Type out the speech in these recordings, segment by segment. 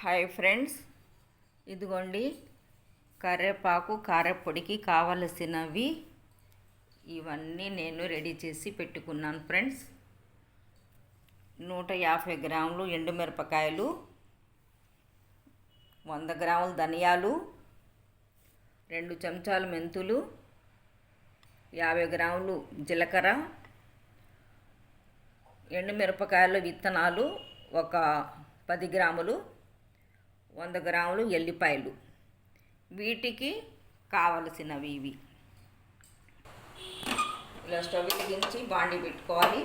Hi friends. ఇదిగోండి కరివేపాకు కారపొడికి కావలసినవి. ఇవన్నీ నేను రెడీ చేసి పెట్టుకున్నాను ఫ్రెండ్స్. నూట యాభై గ్రాములు ఎండుమిరపకాయలు వంద గ్రాములు ధనియాలు రెండు చెంచాలు మెంతులు యాభై గ్రాములు జీలకర్ర ఎండుమిరపకాయలు విత్తనాలు ఒక పది గ్రాములు వంద గ్రాములు ఎల్లిపాయలు. వీటికి కావలసినవి ఇవి. ఇలా స్టవ్ దించి బాండి పెట్టుకోవాలి.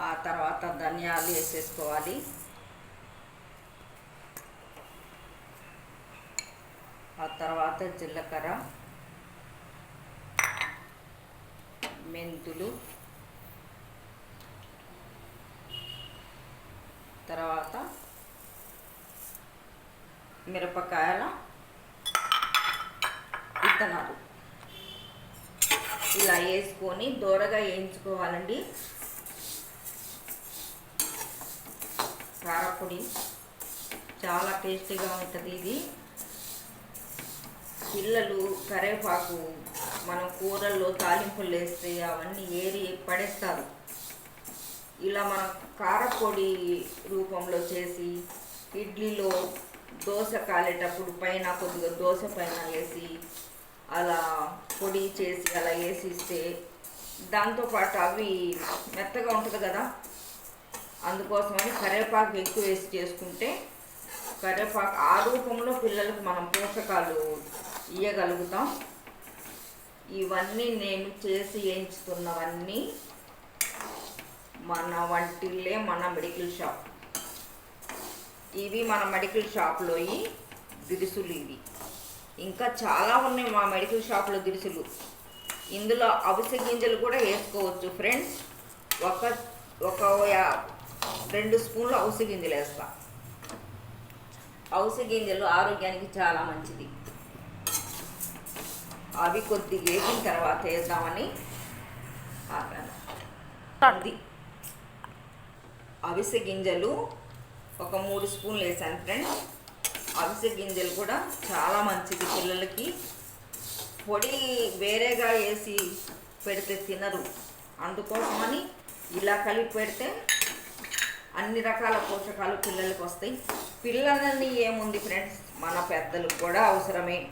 ఆ తర్వాత ధనియాలు వేసేసుకోవాలి. ఆ తర్వాత జీలకర్ర మెంతులు తర్వాత మిరపకాయల విత్తనాలు. ఇలా వేసుకొని దూరగా వేయించుకోవాలండి. కారపొడి చాలా టేస్టీగా ఉంటుంది ఇది. పిల్లలు కరివేపాకు మనం కూరల్లో తాలింపులు వేస్తే అవన్నీ ఏరి పడేస్తారు. ఇలా మనం కారపొడి రూపంలో చేసి ఇడ్లీలో దోశ కాలేటప్పుడు పైన కొద్దిగా దోశ పైన వేసి అలా పొడి చేసి అలా వేసి ఇస్తే దాంతోపాటు అవి మెత్తగా ఉంటుంది కదా? అందుకోసమని కరివేపాకు ఎక్కువ వేసి చేసుకుంటే కరివేపాకు ఆ రూపంలో పిల్లలకు మనం పోషకాలు ఇవ్వగలుగుతాం ఇవన్నీ నేను చేసి వేయించుతున్నవన్నీ మన వంటిల్లే మన మెడికల్ షాప్. ఇవి మన మెడికల్ షాప్లో దిరుసులు ఇవి. ఇంకా చాలా ఉన్నాయి మా మెడికల్ షాప్లో దిరుసులు ఇందులో అవిసె గింజలు కూడా వేసుకోవచ్చు ఫ్రెండ్స్. ఒక ఒక రెండు స్పూన్లు అవిసె గింజలు వేస్తా. అవిసె గింజలు ఆరోగ్యానికి చాలా మంచిది. అవి కొద్దిగా వేసిన తర్వాత వేద్దామని అది అవిసె గింజలు ఒక మూడు స్పూన్లు వేసాను ఫ్రెండ్స్. అవిసె గింజలు కూడా చాలా మంచిది పిల్లలకి. పొడి వేరేగా వేసి పెడితే తినరు. అందుకోసమని ఇలా కలిపి పెడితే అన్ని రకాల పోషకాలు పిల్లలకి వస్తాయి. పిల్లలని ఏముంది ఫ్రెండ్స్? మన పెద్దలకు కూడా అవసరమే.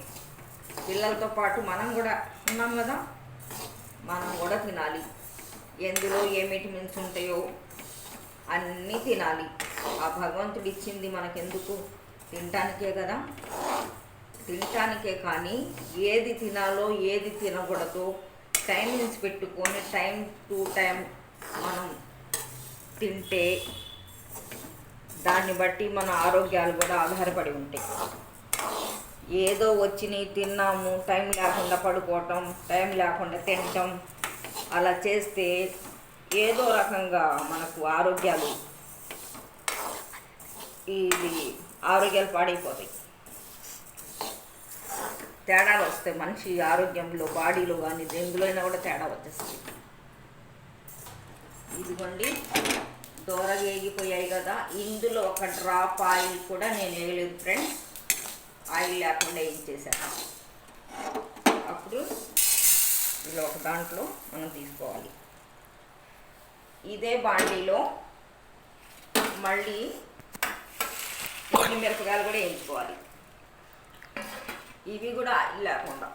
పిల్లలతో పాటు మనం కూడా ఉన్నాం కదా? మనం కూడా తినాలి. ఎందులో ఏ విటమిన్స్ ఉంటాయో అన్నీ తినాలి. ఆ భగవంతుడు ఇచ్చింది మనకెందుకు? తినటానికే కదా? తినటానికే కానీ ఏది తినాలో ఏది తినకూడదో టైమింగ్స్ పెట్టుకొని టైం టు టైం మనం తింటే దాన్ని బట్టి మన ఆరోగ్యాలు కూడా ఆధారపడి ఉంటాయి. ఏదో వచ్చినాయి తిన్నాము టైం లేకుండా పడుకోవటం టైం లేకుండా తినటం అలా చేస్తే ఏదో రకంగా మనకు ఆరోగ్యాలు ఇది ఆరోగ్యాలు పాడైపోతాయి. తేడాలు వస్తాయి. మనిషి ఆరోగ్యంలో బాడీలో కానీ దేనిలోనైనా కూడా తేడా వచ్చేస్తుంది. ఇదిగోండి దూరగా వేగిపోయాయి కదా ఇందులో ఒక డ్రాప్ ఆయిల్ కూడా నేను వేయలేదు ఫ్రెండ్స్. ఆయిల్ లేకుండా వేయించేసాను అప్పుడు ఇలా ఒక దాంట్లో మనం తీసుకోవాలి. ఇదే బాండీలో మళ్ళీ ఎండు మిరపకాయలు కూడా వేయించుకోవాలి. ఇవి కూడా లేకుండా.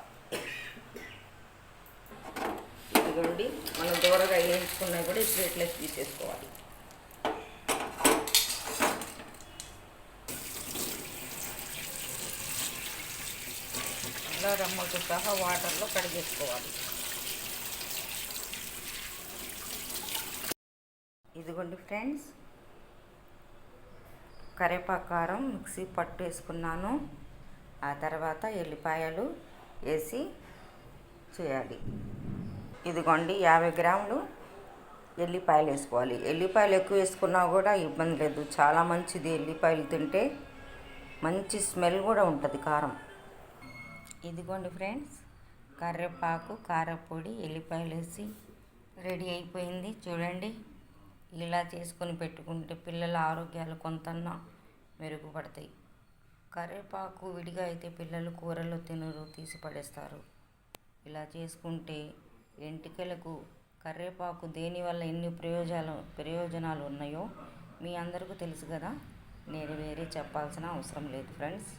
ఇదిగోండి మనం దూరగా వేయించుకున్నా కూడా ఇప్పుడు ప్లేట్లోకి తీసేసుకోవాలి అలా రమ్మతో సహా వాటర్లో కడిగేసుకోవాలి. ఇదిగోండి ఫ్రెండ్స్. కరేపాకారం మిక్సీ పట్టు వేసుకున్నాను. ఆ తర్వాత ఎల్లిపాయలు వేసి చేయాలి. ఇదిగోండి యాభై గ్రాములు ఎల్లిపాయలు వేసుకోవాలి. ఎల్లిపాయలు ఎక్కువ వేసుకున్నా కూడా ఇబ్బంది లేదు. చాలా మంచిది ఎల్లిపాయలు తింటే. మంచి స్మెల్ కూడా ఉంటుంది కారం. ఇదిగోండి ఫ్రెండ్స్ కరివేపాకు కారపొడి ఎల్లిపాయలు వేసి రెడీ అయిపోయింది. చూడండి. ఇలా చేసుకొని పెట్టుకుంటే పిల్లల ఆరోగ్యాలు కొంతన్నా మెరుగుపడతాయి. కరివేపాకు విడిగా అయితే పిల్లలు కూరలు తినరు తీసి పడేస్తారు ఇలా చేసుకుంటే ఎంటికలకు కరివేపాకు దేనివల్ల ఎన్ని ప్రయోజనాలు ప్రయోజనాలు ఉన్నాయో మీ అందరికీ తెలుసు కదా. నేను వేరే చెప్పాల్సిన అవసరం లేదు ఫ్రెండ్స్.